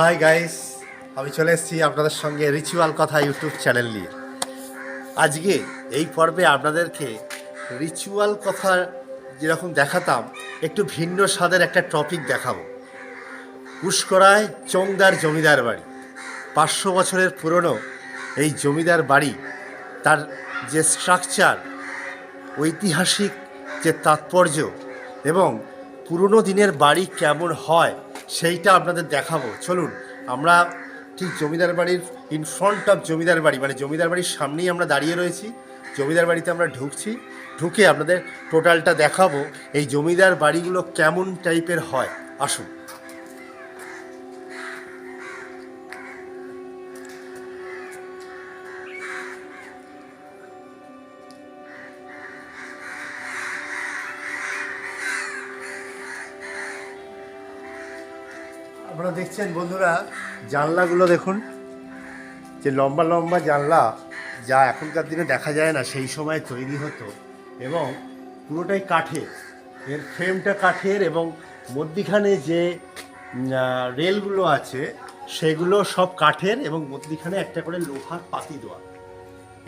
Hi guys আমি চলে এসেছি আপনাদের সঙ্গে রিচুয়াল কথা ইউটিউব চ্যানেল নিয়ে। আজকে এই পর্বে আপনাদেরকে রিচুয়াল কথা যেরকম দেখাতাম, একটু ভিন্ন স্বাদের একটা টপিক দেখাবো। পুষ্করায় চৌংদার জমিদার বাড়ি। পাঁচশো বছরের পুরনো এই জমিদার বাড়ি, তার যে স্ট্রাকচার ঐতিহাসিক যে তাৎপর্য এবং পুরনো দিনের বাড়ি কেমন হয় সেইটা আপনাদের দেখাবো। চলুন, আমরা ঠিক জমিদার বাড়ির ইন ফ্রন্ট অফ জমিদার বাড়ি মানে জমিদার বাড়ির সামনেই আমরা দাঁড়িয়ে রয়েছি। জমিদার বাড়িতে আমরা ঢুকছি, ঢুকে আপনাদের টোটালটা দেখাবো, এই জমিদার বাড়িগুলো কেমন টাইপের হয়। আসুন। আপনারা দেখছেন, বন্ধুরা, জানলাগুলো দেখুন। যে লম্বা লম্বা জানলা যা এখনকার দিনে দেখা যায় না, সেই সময় তৈরি হতো এবং পুরোটাই কাঠের। এর ফ্রেমটা কাঠের এবং মধ্যিখানে যে রেলগুলো আছে, সেগুলো সব কাঠের এবং মধ্যিখানে একটা করে লোহার পাতি দেওয়া।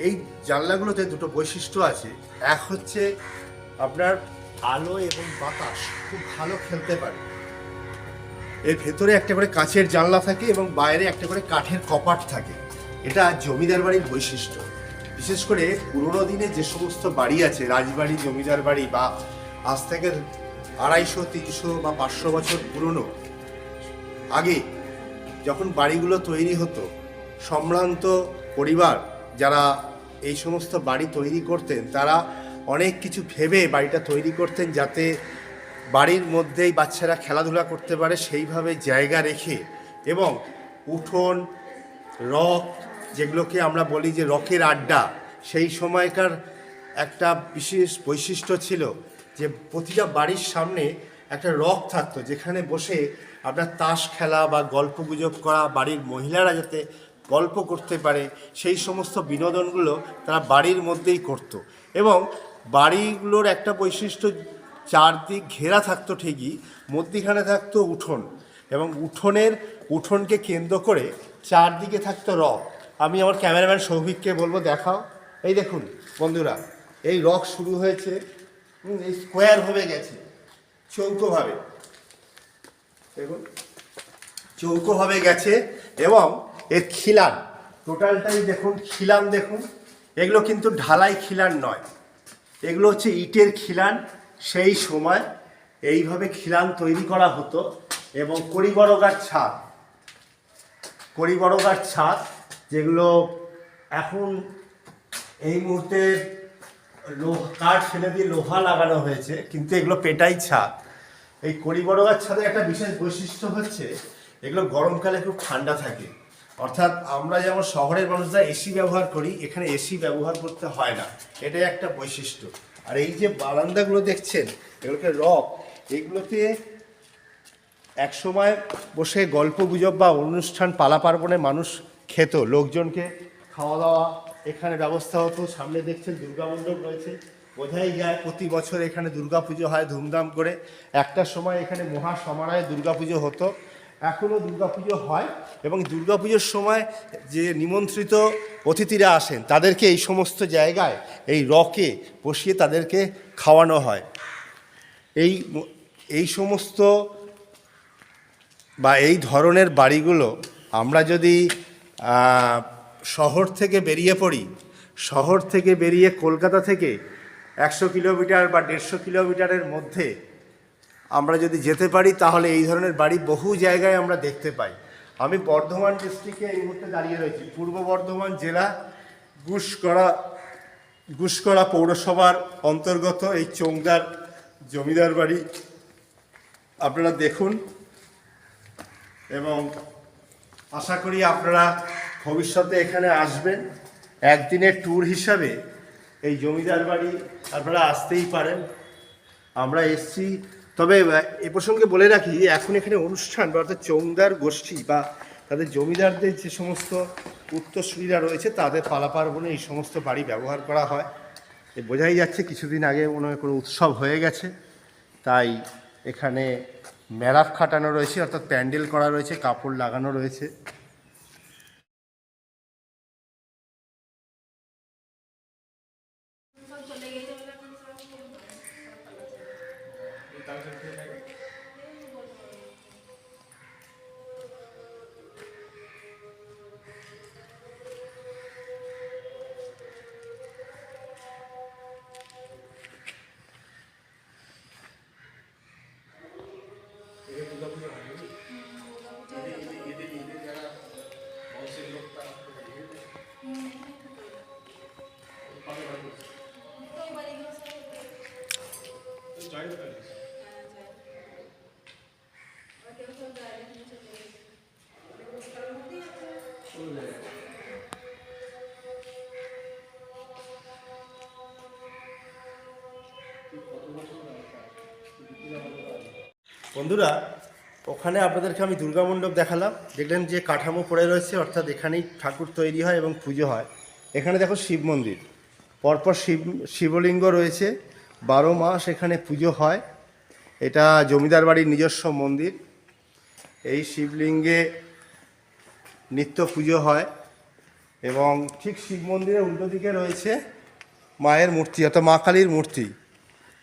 এই জানলাগুলোতে দুটো বৈশিষ্ট্য আছে। এক হচ্ছে আপনার আলো এবং বাতাস খুব ভালো খেলতে পারে। এর ভেতরে একটা করে কাঁচের জানলা থাকে এবং বাইরে একটা করে কাঠের কপাট থাকে। এটা জমিদার বাড়ির বৈশিষ্ট্য। বিশেষ করে পুরোনো দিনে যে সমস্ত বাড়ি আছে, রাজবাড়ি, জমিদার বাড়ি বা আজ থেকে আড়াইশো, তিনশো বা পাঁচশো বছর পুরনো, আগে যখন বাড়িগুলো তৈরি হতো, সম্ভ্রান্ত পরিবার যারা এই সমস্ত বাড়ি তৈরি করতেন, তারা অনেক কিছু ভেবে বাড়িটা তৈরি করতেন যাতে বাড়ির মধ্যেই বাচ্চারা খেলাধুলা করতে পারে সেইভাবে জায়গা রেখে এবং উঠোন, রক যেগুলোকে আমরা বলি যে রকের আড্ডা, সেই সময়কার একটা বিশেষ বৈশিষ্ট্য ছিল যে প্রতিটা বাড়ির সামনে একটা রক থাকতো যেখানে বসে আপনার তাস খেলা বা গল্প গুজব করা, বাড়ির মহিলারা যাতে গল্প করতে পারে, সেই সমস্ত বিনোদনগুলো তারা বাড়ির মধ্যেই করতো। এবং বাড়িগুলোর একটা বৈশিষ্ট্য চারদিক ঘেরা থাকতো ঠিকই, মধ্যিখানে থাকতো উঠোন এবং উঠোনের, উঠোনকে কেন্দ্র করে চারদিকে থাকতো রক আমি আমার ক্যামেরাম্যান সৌভিককে বলব, দেখাও। এই দেখুন, বন্ধুরা, এই রক শুরু হয়েছে এই স্কোয়ার হয়ে গেছে, চৌকোভাবে। দেখুন, চৌকোভাবে গেছে এবং এর খিলান, টোটালটাই দেখুন, খিলান দেখুন। এগুলো কিন্তু ঢালাই খিলান নয়। এগুলো হচ্ছে ইটের খিলান সেই সময় এইভাবে খিলান তৈরি করা হতো এবং কড়িবড়গার ছাদ কড়িবড়গার ছাদ যেগুলো এখন এই মুহূর্তে লোহা কাঠ ফেলে দিয়ে লোহা লাগানো হয়েছে, কিন্তু এগুলো পেটাই ছাদ। এই কড়িবড়গার ছাদের একটা বিশেষ বৈশিষ্ট্য হচ্ছে, এগুলো গরমকালে খুব ঠান্ডা থাকে। অর্থাৎ আমরা যেমন শহরের মানুষরা এসি ব্যবহার করি, এখানে এসি ব্যবহার করতে হয় না। এটাই একটা বৈশিষ্ট্য। আর এই যে বারান্দাগুলো দেখছেন, এগুলোকে রক, এগুলোতে এক সময় বসে গল্প গুজব বা অনুষ্ঠান পালা পার্বণে মানুষ খেত, লোকজনকে খাওয়া দাওয়া, এখানে ব্যবস্থা হতো, সামনে দেখছেন দুর্গা মণ্ডপ রয়েছে। বোঝাই যায় প্রতি বছর এখানে দুর্গাপুজো হয় ধুমধাম করে। একটা সময় এখানে মহা সমারোহে দুর্গাপুজো হতো। এখনও দুর্গাপুজো হয় এবং দুর্গাপুজোর সময় যে নিমন্ত্রিত অতিথিরা আসেন, তাদেরকে এই সমস্ত জায়গায়, এই রকে বসিয়ে তাদেরকে খাওয়ানো হয়। এই এই সমস্ত বা এই ধরনের বাড়িগুলো আমরা যদি শহর থেকে বেরিয়ে পড়ি, শহর থেকে বেরিয়ে কলকাতা থেকে একশো কিলোমিটার বা দেড়শো কিলোমিটারের মধ্যে আমরা যদি যেতে পারি, তাহলে এই ধরনের বাড়ি বহু জায়গায় আমরা দেখতে পাই। আমি বর্ধমান ডিস্ট্রিক্টে এই মুহূর্তে দাঁড়িয়ে রয়েছি। পূর্ব বর্ধমান জেলা, গুসকরা গুসকরা পৌরসভার অন্তর্গত এই চৌংদার জমিদার বাড়ি। আপনারা দেখুন এবং আশা করি আপনারা ভবিষ্যতে এখানে আসবেন। একদিনের ট্যুর হিসাবে এই জমিদার বাড়ি আপনারা আসতেই পারেন। আমরা এসছি তবে এ প্রসঙ্গে বলে রাখি এখন এখানে অনুষ্ঠান বা অর্থাৎ চৌংদার গোষ্ঠী বা তাদের জমিদারদের যে সমস্ত উত্তরসূরিরা রয়েছে, তাদের পালা পার্বণে এই সমস্ত বাড়ি ব্যবহার করা হয়। বোঝাই যাচ্ছে কিছুদিন আগে মনে হয় কোনো উৎসব হয়ে গেছে, তাই এখানে ম্যারাফ খাটানো রয়েছে, অর্থাৎ প্যান্ডেল করা রয়েছে, কাপড় লাগানো রয়েছে। বন্ধুরা, ওখানে আপনাদেরকে আমি দুর্গা মণ্ডপ দেখালাম। দেখলেন যে কাঠামো পড়ে রয়েছে, অর্থাৎ এখানেই ঠাকুর তৈরি হয় এবং পুজো হয়। এখানে দেখো শিব মন্দির। পরপর শিব শিবলিঙ্গ রয়েছে। বারো মাস এখানে পুজো হয়। এটা জমিদার বাড়ির নিজস্ব মন্দির। এই শিবলিঙ্গে নিত্য পুজো হয় এবং ঠিক শিব মন্দিরের উল্টো দিকে রয়েছে মায়ের মূর্তি, অর্থাৎ মা কালীর মূর্তি।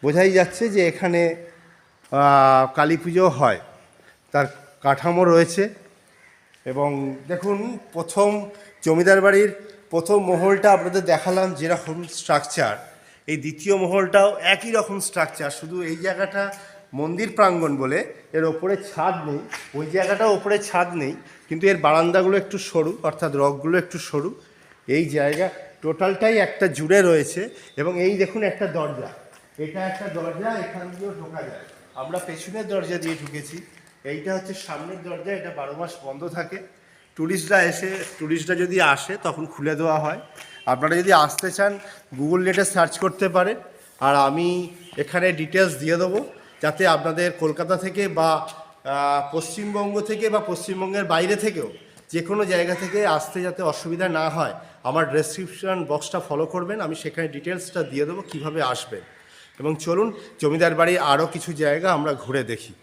বোঝাই যাচ্ছে যে এখানে কালী পুজো হয়। তার কাঠামো রয়েছে এবং দেখুন, প্রথম জমিদার বাড়ির প্রথম মহলটা আপনাদের দেখালাম যেরকম স্ট্রাকচার এই দ্বিতীয় মহলটাও একই রকম স্ট্রাকচার শুধু এই জায়গাটা মন্দির প্রাঙ্গণ বলে, এর ওপরে ছাদ নেই, ওই জায়গাটা ওপরে ছাদ নেই, কিন্তু এর বারান্দাগুলো একটু সরু, অর্থাৎ রকগুলো একটু সরু। এই জায়গা টোটালটাই একটা জুড়ে রয়েছে, এবং এই দেখুন একটা দরজা। এটা একটা দরজা, এখান দিয়েও ঢোকা যায়। আমরা পেছনের দরজা দিয়ে ঢুকেছি। এইটা হচ্ছে সামনের দরজা, এটা বারো মাস বন্ধ থাকে। ট্যুরিস্টরা এসে ট্যুরিস্টরা যদি আসে, তখন খুলে দেওয়া হয়। আপনারা যদি আসতে চান গুগল নেটে সার্চ করতে পারেন, আর আমি এখানে ডিটেলস দিয়ে দেবো, যাতে আপনাদের কলকাতা থেকে বা পশ্চিমবঙ্গ থেকে বা পশ্চিমবঙ্গের বাইরে থেকেও যে কোনো জায়গা থেকে আসতে যাতে অসুবিধা না হয়, আমার ডেসক্রিপশন বক্সটা ফলো করবেন, আমি সেখানে ডিটেলসটা দিয়ে দেবো কীভাবে আসবেন। এবং চলুন, জমিদার বাড়ির আরও কিছু জায়গা আমরা ঘুরে দেখি।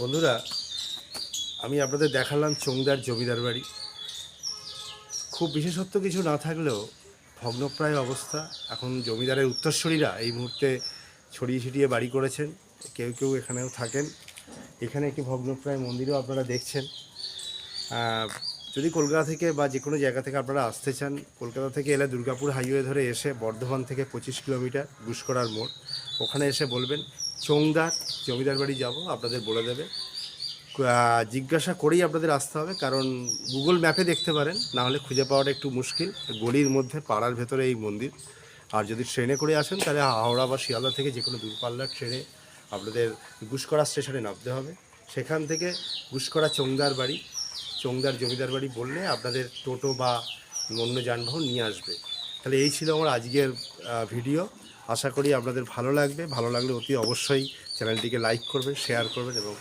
বন্ধুরা, আমি আপনাদের দেখালাম চোংদার জমিদার বাড়ি। খুব বিশেষত্ব কিছু না থাকলেও ভগ্নপ্রায় অবস্থা। এখন জমিদারের উত্তরস্বরীরা এই মুহূর্তে ছড়িয়ে ছিটিয়ে বাড়ি করেছেন। কেউ কেউ এখানেও থাকেন। এখানে একটি ভগ্নপ্রায় মন্দিরও আপনারা দেখছেন। যদি কলকাতা থেকে বা যে কোনো জায়গা থেকে আপনারা আসতে চান, কলকাতা থেকে এলে দুর্গাপুর হাইওয়ে ধরে এসে বর্ধমান থেকে পঁচিশ কিলোমিটার গুসকরার মোড়। ওখানে এসে বলবেন চোংদার জমিদার বাড়ি যাব, আপনাদের বলে দেবে। জিজ্ঞাসা করেই আপনাদের আসতে হবে, কারণ গুগল ম্যাপে দেখতে পারেন, না হলে খুঁজে পাওয়াটা একটু মুশকিল। গলির মধ্যে, পাড়ার ভেতরে এই মন্দির। আর যদি ট্রেনে করে আসেন, তাহলে হাওড়া বা শিয়ালদা থেকে যে কোনো দূরপাল্লার ট্রেনে আপনাদের গুসকরা স্টেশনে নামতে হবে। সেখান থেকে গুসকরা চোংদার বাড়ি, চোংদার জমিদার বাড়ি বললে আপনাদের টোটো বা অন্য যানবাহন নিয়ে আসবে। তাহলে এই ছিল আমার আজকের ভিডিও। আশা করি আপনাদের ভালো লাগবে। ভালো লাগলে অতি অবশ্যই চ্যানেলটিকে লাইক করবেন, শেয়ার করবেন এবং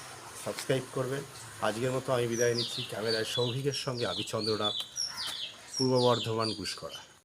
সাবস্ক্রাইব করবেন। আজকের মতো আমি বিদায় নিচ্ছি। ক্যামেরায় সৌভিকের সঙ্গে আবিচন্দ্রনাথ, পূর্ব বর্ধমান গুসকরা